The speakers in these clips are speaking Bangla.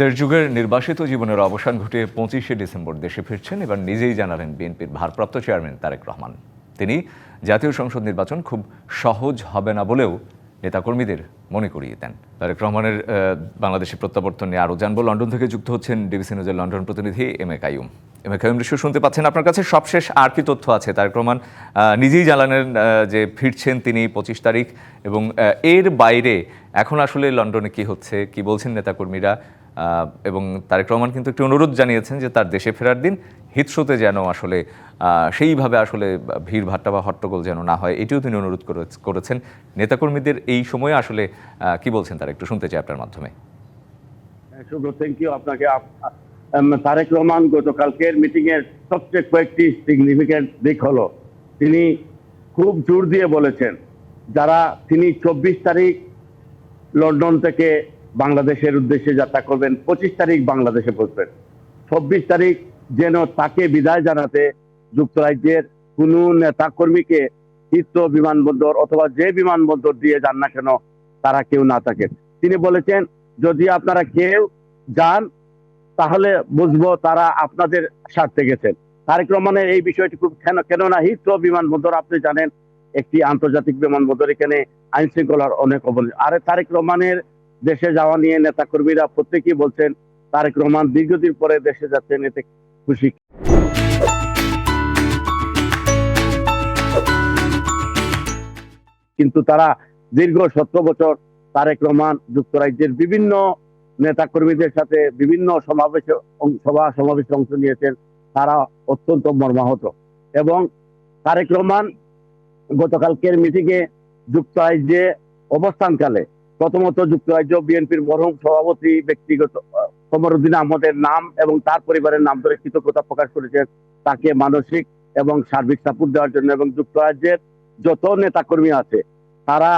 দেড় যুগের নির্বাসিত জীবনের অবসান ঘটিয়ে পঁচিশে ডিসেম্বর দেশে ফিরছেন, এবার নিজেই জানালেন বিএনপির ভারপ্রাপ্ত চেয়ারম্যান তারেক রহমান। তিনি, জাতীয় সংসদ নির্বাচন খুব সহজ হবে না বলেও নেতাকর্মীদের মনে করিয়ে দেন। তারেক রহমানের বাংলাদেশে প্রত্যাবর্তন নিয়ে আরও জানব। লন্ডন থেকে যুক্ত হচ্ছেন ডিবিসি নিউজের লন্ডন প্রতিনিধি M A Kaim M A Kaim Rishu শুনতে পাচ্ছেন আপনার কাছে সবশেষ আর কি তথ্য আছে? তারেক রহমান নিজেই জানালেন যে ফিরছেন তিনি পঁচিশ তারিখ এবং এর বাইরে এখন আসলে লন্ডনে কি হচ্ছে, কি বলছেন নেতাকর্মীরা? এবং তারেক রহমান কিন্তু একটি অনুরোধ জানিয়েছেন যে তার দেশে ফেরার দিন হিতস্রোতে যেন আসলে সেইভাবে আসলে ভিড় ভাট্টা বা হট্টগোল যেন না হয়, এটিও তিনি অনুরোধ করে- করেছেন। নেতাকর্মীদের এই সময়ে আসলে কি বলছেন তারা একটু শুনতে চাই আপনার মাধ্যমে। থ্যাংক ইউ আপনাকে। তারেক রহমান গতকালকের মিটিং এর সবচেয়ে কয়েকটি সিগনিফিকেন্ট দিক হলো। তিনি খুব জোর দিয়ে বলেছেন, যারা তিনি চব্বিশ তারিখ লন্ডন থেকে বাংলাদেশের উদ্দেশ্যে যাত্রা করবেন, পঁচিশ তারিখ বাংলাদেশে পৌঁছবেন। চব্বিশ তারিখ যেন তাকে বিদায় জানাতে যুক্তরাজ্যের কোনো নেতা কর্মীকে হিত্র বিমানবন্দর অথবা যে বিমানবন্দর দিয়ে যান না কেন, তারা কেউ না থাকেন। তিনি বলেছেন, যদি আপনারা কেউ যান, তাহলে বুঝব তারা আপনাদের স্বার্থে গেছেন। তারেক রহমানের এই বিষয়টি খুব কেন কেননা হিত্র বিমানবন্দর, আপনি জানেন, একটি আন্তর্জাতিক বিমানবন্দর, এখানে আইন শৃঙ্খলার অনেক অবনতি। আর তারেক রহমানের দেশে যাওয়া নিয়ে নেতা কর্মীরা প্রত্যেকেই বলছেন, তারেক রহমান দীর্ঘদিন পরে দেশে যাচ্ছেন, এতে খুশি। কিন্তু তারা দীর্ঘ সতেরো বছর তারেক রহমান যুক্তরাজ্যের বিভিন্ন নেতা কর্মীদের সাথে বিভিন্ন সমাবেশে সভা সমাবেশে অংশ নিয়েছেন, তারা অত্যন্ত মর্মাহত। এবং তারেক রহমান গতকালকের মিটিংয়ে যুক্তরাজ্যে অবস্থানকালে প্রথমত যুক্তরাজ্য বিএনপির মরহুম সভাপতি ব্যক্তিগত কমরুদ্দিন আহমদের নাম এবং তার পরিবারের নাম ধরে কৃতজ্ঞতা প্রকাশ করেছেন। তাকে মানসিক এবং সার্বিক সাপোর্ট দেওয়ার জন্য এবং যুক্তরাজ্যের যত নেতাকর্মী আছে, তারা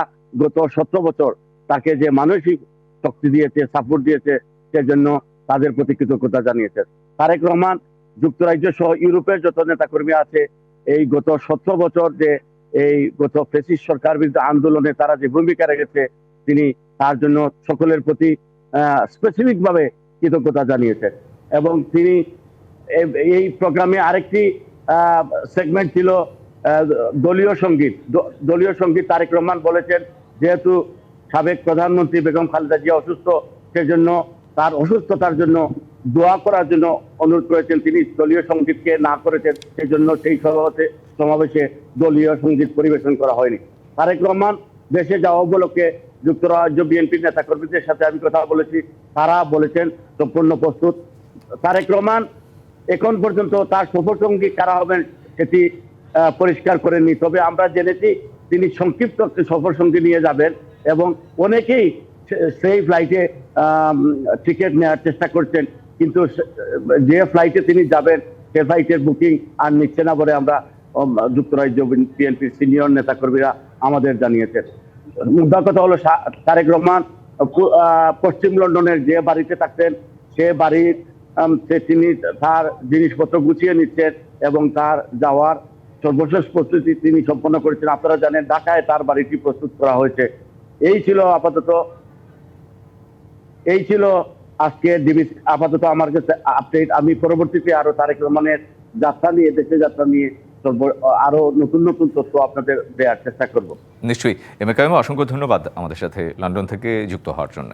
গত সতেরো বছর তাকে যে মানসিক শক্তি দিয়েছে, সাপোর্ট দিয়েছে, সেজন্য তাদের প্রতি কৃতজ্ঞতা জানিয়েছে তারেক রহমান যুক্তরাজ্য সহ ইউরোপের যত নেতাকর্মী আছে, এই গত সতেরো বছর যে, এই গত ফেসিস সরকার বিরুদ্ধে আন্দোলনে তারা যে ভূমিকা রেখেছে তিনি তার জন্য সকলের প্রতি স্পেসিফিক ভাবে কৃতজ্ঞতা জানিয়েছেন। এবং তিনি এই প্রোগ্রামে আরেকটি সেগমেন্ট ছিল দলীয় সংগীত। দলীয় সংগীত তারেক রহমান বলেছেন, যেহেতু সাবেক প্রধানমন্ত্রী বেগম খালেদা জিয়া অসুস্থ, সেজন্য তার অসুস্থতার জন্য দোয়া করার জন্য অনুরোধ করেছেন। তিনি দলীয় সঙ্গীতকে না করেছেন, সেজন্য সেই সভাতে সমাবেশে দলীয় সংগীত পরিবেশন করা হয়নি। তারেক রহমান দেশে যাওয়া উপলক্ষে যুক্তরাজ্য বিএনপির নেতাকর্মীদের সাথে আমি কথা বলেছি, তারা বলেছেন সম্পূর্ণ প্রস্তুত। তারেক রহমান এখন পর্যন্ত তার সফরসঙ্গী কারা হবেন সেটি পরিষ্কার করেননি। তবে আমরা জেনেছি তিনি সংক্ষিপ্ত একটি সফরসঙ্গী নিয়ে যাবেন এবং অনেকেই সেই ফ্লাইটে টিকিট নেওয়ার চেষ্টা করছেন। কিন্তু যে ফ্লাইটে তিনি যাবেন, সে ফ্লাইটের বুকিং আর নিচ্ছে না বলে আমরা যুক্তরাজ্য বিএনপির সিনিয়র নেতাকর্মীরা আমাদের জানিয়েছেন। মুদ্রা কথা হলো তারেক রহমান পশ্চিম লন্ডনের যে বাড়িতে থাকতেন, সে বাড়ির তিনি তার জিনিসপত্র গুছিয়ে নিচ্ছেন এবং তার যাওয়ার সর্বশেষ প্রস্তুতি তিনি সম্পন্ন করেছেন। আপনারা জানেন, ঢাকায় তার বাড়িটি প্রস্তুত করা হয়েছে। এই ছিল আপাতত, এই ছিল আজকে ডিবি আপাতত আমার কাছে আপডেট আমি পরবর্তীতে আরও তারেক রহমানের যাত্রা নিয়ে দেশে যাত্রা নিয়ে আরও নতুন নতুন তথ্য আপনাদের দেওয়ার চেষ্টা করব। নিশ্চয়ই। এম এ অসংখ্য ধন্যবাদ আমাদের সাথে লন্ডন থেকে যুক্ত হওয়ার জন্য।